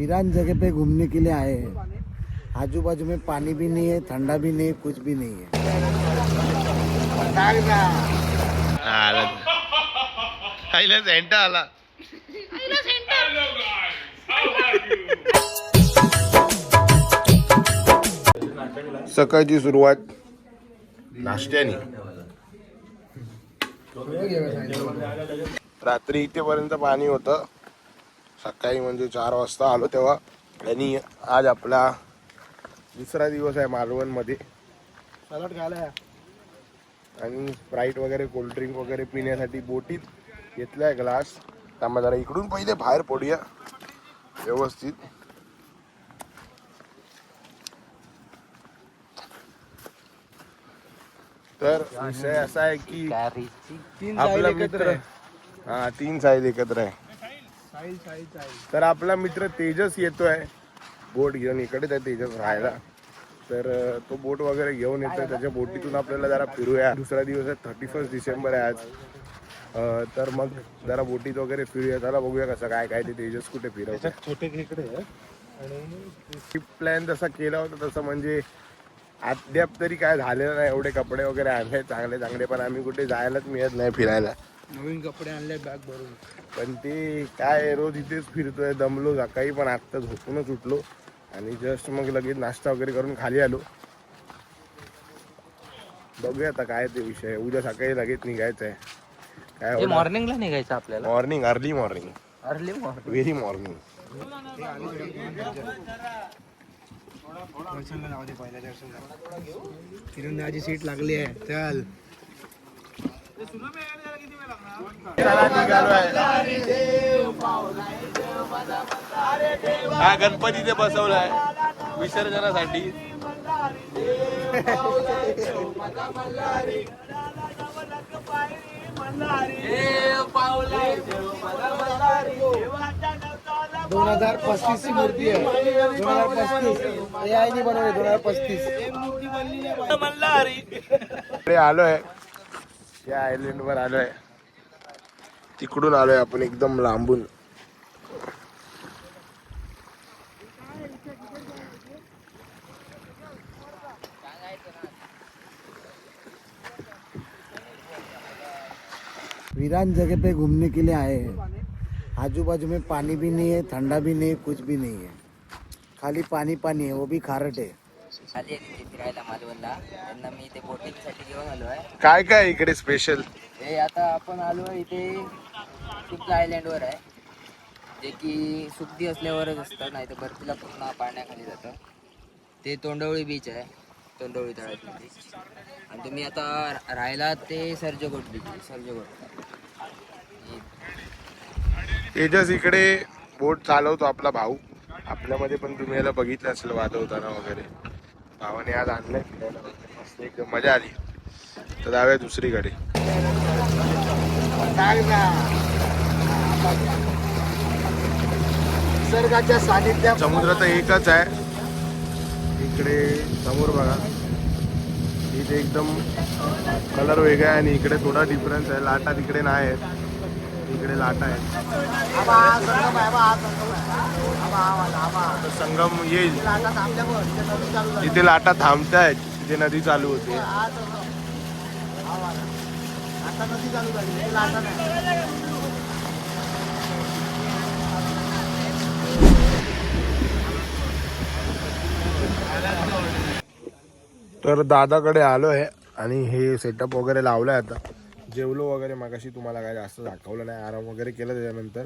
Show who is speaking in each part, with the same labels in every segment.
Speaker 1: वीरान जगह पे घूमने के लिए आए हैं। आजू बाजू में पानी भी नहीं है ठंडा भी नहीं है कुछ भी नहीं है।
Speaker 2: सेंटा आला सकाळची सुरुवात नाश्त्याने. रात्री इथेपर्यंत पाणी होतं. सकाळी म्हणजे चार वाजता आलो तेव्हा. आणि आज आपला दुसरा दिवस आहे मालवणमध्ये. सलाड खायला आणि स्प्राईट वगैरे कोल्ड्रिंक वगैरे पिण्यासाठी बोटीत घेतलाय ग्लास. त्यामुळे जरा इकडून पहिले बाहेर पडूया. व्यवस्थित. तर विषय असा आहे की आपला मित्र हा तीन साईज एकत्र आहे. तर आपला मित्र तेजस येतोय. बोट घेऊन इकडेच आहे तेजस राहायला. तर तो बोट वगैरे घेऊन येतोय. त्याच्या बोटीतून आपल्याला जरा फिरूया. दुसरा दिवस आहे थर्टी फर्स्ट डिसेंबर आहे आज. तर मग जरा बोटीत वगैरे फिरूया. त्याला बघूया कसं काय काय ते तेजस कुठे फिरवतं
Speaker 3: छोटे खेकडे आहे
Speaker 2: प्लॅन जसा केला होता तसं म्हणजे अद्याप तरी काय झालेलं नाही. एवढे कपडे वगैरे आणले चांगले चांगले. पण आम्ही कुठे जायलाच मिळत नाही फिरायला.
Speaker 3: नवीन कपडे आणले बॅग भरून.
Speaker 2: पण ते काय रोज इथेच फिरतोय दमलो सकाळी पण आत्ता झोपूनच उठलो आणि जस्ट मग लगेच नाश्ता वगैरे करून खाली आलो. बघूया आता काय ते विषय उद्या सकाळी लगेच निघायचं आहे. काय
Speaker 4: मॉर्निंगला निघायचं आपल्याला?
Speaker 2: Morning early morning
Speaker 4: early morning
Speaker 2: very morning
Speaker 3: पहिल्या आजी सीट लागली आहे. चल.
Speaker 2: हा गणपती ते बसवलाय. विसर्जनासाठी.
Speaker 1: दोन हजार पस्तीस ची मूर्ती आहे. दोन हजार पस्तीस. आय बनवली दोन हजार पस्तीस.
Speaker 2: इकडे आलोय. या आयलंड वर आलोय. तिकडून आलोय आपण एकदम लांबून.
Speaker 1: वीरान जगह पे घूमने के लिए आए हैं। आजू बाजू में पानी भी नहीं है ठंडा भी नहीं है कुछ भी नहीं है। खाली पानी पानी है वो भी खारट है।
Speaker 4: फिरायला मालवणला. त्यांना मी इथे बोटिंगसाठी घेऊन आलो आहे.
Speaker 2: काय काय इकडे स्पेशल
Speaker 4: हे आता आपण आलो आहे इथे सुद्धा आयलँडवर आहे. जे की सुट्टी असल्यावरच असतं नाही तर बर्फीला पूर्ण पाण्याखाली जातं. ते तोंडवळी बीच आहे तोंडवळी तळ्यातलं बीच आणि तुम्ही आता रा- राहायला ते सर्जगोट बीच सर्जगोट.
Speaker 2: तेजस इकडे बोट चालवतो आपला भाऊ. आपल्यामध्ये पण तुम्ही याला बघितलं असेल वाजवताना वगैरे. भावाने आज आणलंय फिरायला. वगैरे. मस्त एकदम मजा आली. तर जाऊया दुसरीकडे
Speaker 1: निसर्गाच्या सानिध्यात
Speaker 2: समुद्र तर एकच आहे. इकडे समोर बघा. इथे एकदम कलर वेगळा आहे आणि इकडे थोडा डिफरन्स आहे. लाटा तिकडे नाही आहेत इकडे लाटा आहेत तर संगम येईल. जिथे लाटा थांबतायत तिथे नदी चालू होते. तर दादाकडे आलो आहे आणि हे सेटअप वगैरे लावलंय आता. जेवलो वगैरे मागाशी तुम्हाला काय जास्त दाखवलं नाही आराम वगैरे केला त्याच्यानंतर.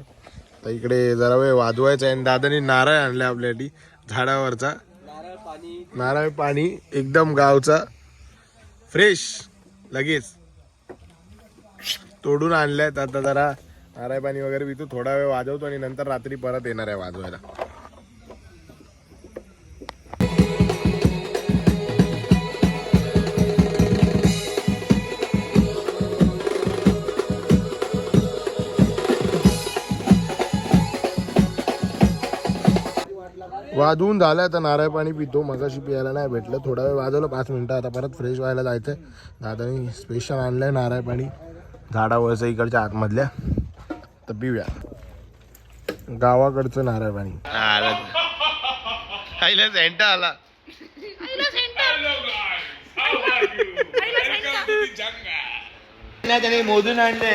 Speaker 2: तर इकडे जरा वेळ वाजवायचं आहे आणि दादानी नारळ आणलाय आपल्यासाठी झाडावरचा. नारळ पाणी एकदम गावचा. फ्रेश लगेच. तोडून आणल्यात. आता जरा नारळ पाणी वगैरे पितो. थोडा वेळ वाजवतो आणि नंतर रात्री परत येणार आहे वाजवायला. वाजवून झालं आता नारळ पाणी पितो मगाशी प्यायला नाही भेटलं. थोडा वेळ वाजवलं पाच मिनटं आता परत फ्रेश व्हायला जायचं दादानी स्पेशल आणलंय नारळ पाणी. झाडावरचं इकडच्या आतमधल्या. तर पिऊया. गावाकडचं नारळ पाणी. आईला सेंटा आला.
Speaker 3: त्याने मोजून आणले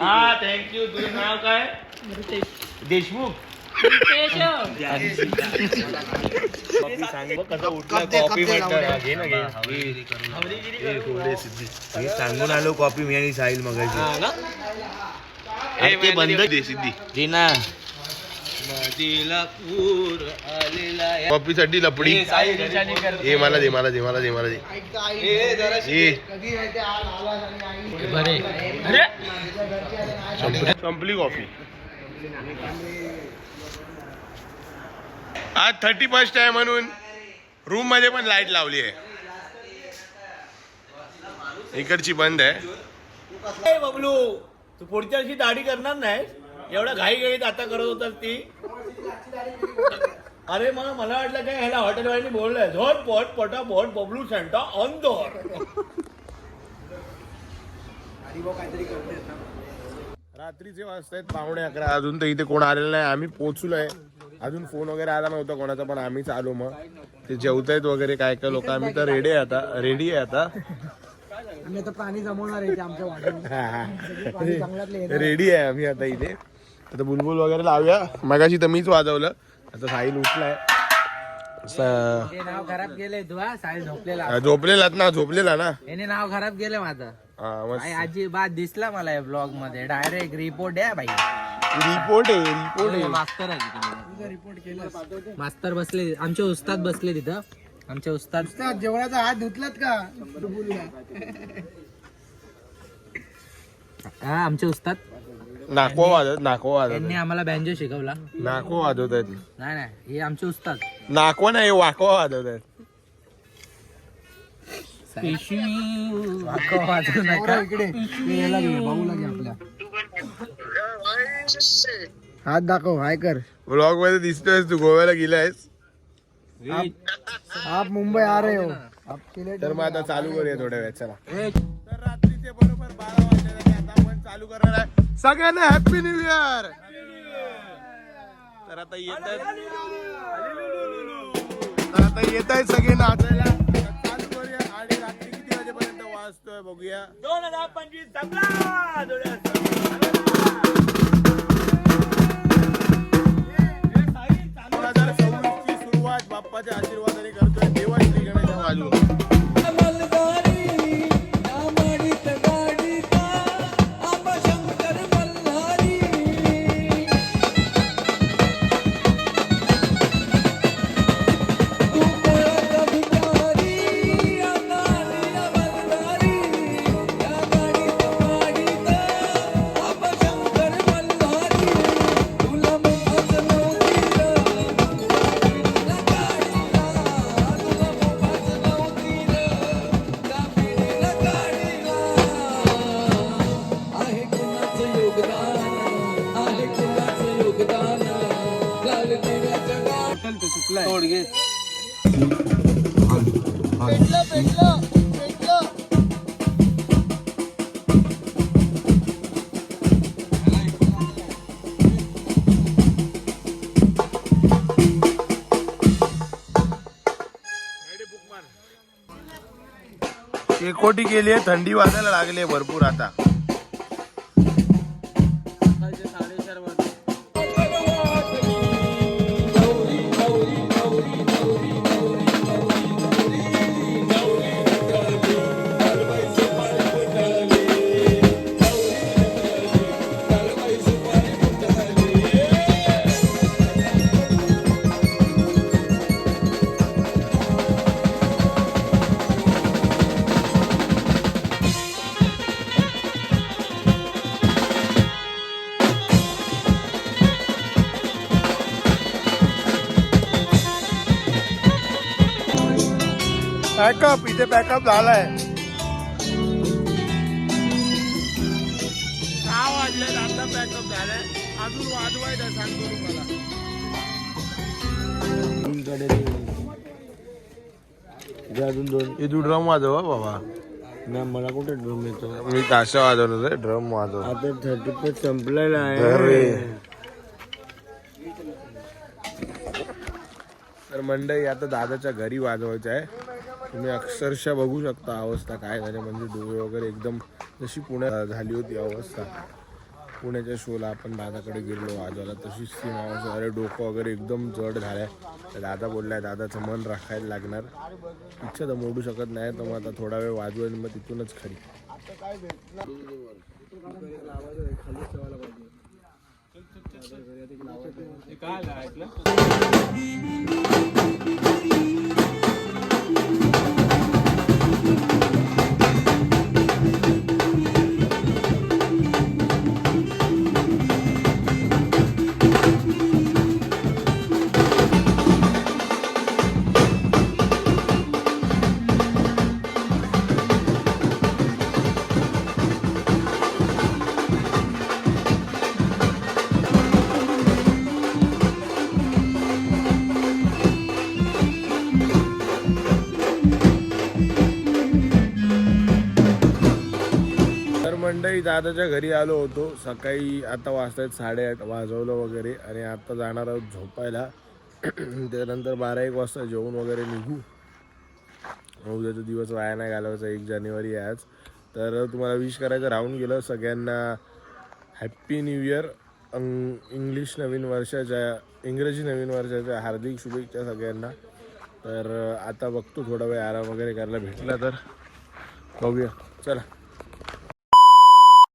Speaker 5: हा थँक्यू तुझं नाव काय? देशमुख.
Speaker 3: सांगून आलो कॉपी मी आणि साहिल मग बंद दे सिद्धी
Speaker 5: जीना
Speaker 2: कॉपी साठी लपडी हे मला दे मला दे मला दे मला दे संपली कॉफी. आज थर्टी फर्स्ट आहे म्हणून रूममध्ये पण लाइट लावली आहे. इकडची बंद आहे.
Speaker 5: बबलू तू पुढच्या वर्षी दाढी करणार नाही एवढा घाई घाईत आता करत होतास ती. अरे मला मला वाटलं काय ह्याला हॉटेलवाल्यांनी बोललंय झोट पोट पोटा पोट बबलू सेंटा ऑन दोर
Speaker 2: रात्रीचे वाजतायत पावणे अकरा. अजून तर इथे कोण आलेलं नाही. आम्ही पोहोचलोय. अजून फोन वगैरे आला नव्हता कोणाचा पण आम्हीच आलो मग. ते जेवतायत वगैरे काय काय लोक. आम्ही तर रेडी आहे आता. रेडी आहे आता.
Speaker 3: आम्ही आता प्राणी जमवणार आहे आमच्या
Speaker 2: रेडी आहे आम्ही आता इथे. आता बुलबुल वगैरे लावूया. मगाशी तर मीच वाजवलं. आता साहिल उठलाय. स-
Speaker 4: नाव खराब गेले तू हा झोपलेला.
Speaker 2: झोपलेलात ना झोपलेला ना.
Speaker 4: याने नाव खराब गेलं माझं. अजिबात दिसला मला या ब्लॉगमध्ये. डायरेक्ट रिपोर्ट आहे भाई.
Speaker 2: रिपोर्ट आहे रिपोर्ट आहे.
Speaker 4: मास्तर आहे रिपोर्ट मास्तर बसले आमचे उस्ताद बसले तिथं. आमचे उस्ताद.
Speaker 3: जेवणाचा हात धुतलात का?
Speaker 4: हा आमचे उस्ताद.
Speaker 2: नाको वाजत नाको वाजत
Speaker 4: त्यांनी आम्हाला बँजो शिकवला.
Speaker 2: नाको वाजवत आहेत.
Speaker 4: नाही नाही हे आमचे उस्ताद.
Speaker 2: नाको नाही वाको वाजवत आहेत.
Speaker 3: हात दाखव हाय कर.
Speaker 2: ब्लॉगमध्ये दिसतोय तू गोव्याला गेलायस?
Speaker 3: आप मुंबई आ रहे हो. आप किले
Speaker 2: तर मग आता चालू करूया थोड्या वेळात चला. तर रात्रीचे बरोबर बारा वाजले आता आपण चालू करणार आहे. सगळ्यांना हॅपी न्यू इयर तर आता येत तर आता येत आहे सगळे नाचायला. बघूया.
Speaker 5: दोन हजार पंचवीस संपला
Speaker 2: घे एकोटी केली आहे थंडी वाजायला लागली आहे भरपूर आता. बॅकअप इथे बॅकअप झालाय. सहा वाजले आता बॅकअप झालाय. अजून वाजवायचं सांगतो तुम्हाला.
Speaker 3: अजून
Speaker 2: इथून ड्रम वाजवा बाबा.
Speaker 3: नाही मला कुठे ड्रम येतो?
Speaker 2: मी ताशा वाजवलं होतं ड्रम वाजव.
Speaker 3: आता थर्टी फर्स्ट संपलेला आहे.
Speaker 2: तर मंडई आता दादाच्या घरी वाजवायचं आहे. तुम्ही अक्षरशः बघू शकता अवस्था काय झाली. म्हणजे डोळे वगैरे एकदम जशी पुण्यात झाली होती अवस्था. पुण्याच्या शोला आपण दादाकडे गेलो वाजवायला तशीच ती माणसं अरे डोकं वगैरे एकदम जड झालंय. तर दादा बोललाय दादाचं मन राखायला लागणार. इच्छा तर मोडू शकत नाही तर मग आता थोडा वेळ वाजवेल मग तिथूनच खरी तर दादाच्या घरी आलो होतो. सकाळी आता वाजतायत साडेआठ वाजवलं वगैरे. आणि आता जाणार आहोत झोपायला. त्यानंतर बारा एक वाजता जेवण वगैरे निघू. उद्याचा दिवस वाया नाही घालवायचा. एक जानेवारी आहे आज. तर तुम्हाला विश करायचं राहून गेलं. सगळ्यांना हॅप्पी न्यू इयर इंग्लिश नवीन वर्षाच्या इंग्रजी नवीन वर्षाच्या हार्दिक शुभेच्छा सगळ्यांना. तर आता बघतो थोडा वेळ आराम वगैरे करायला भेटला तर. बघूया. चला.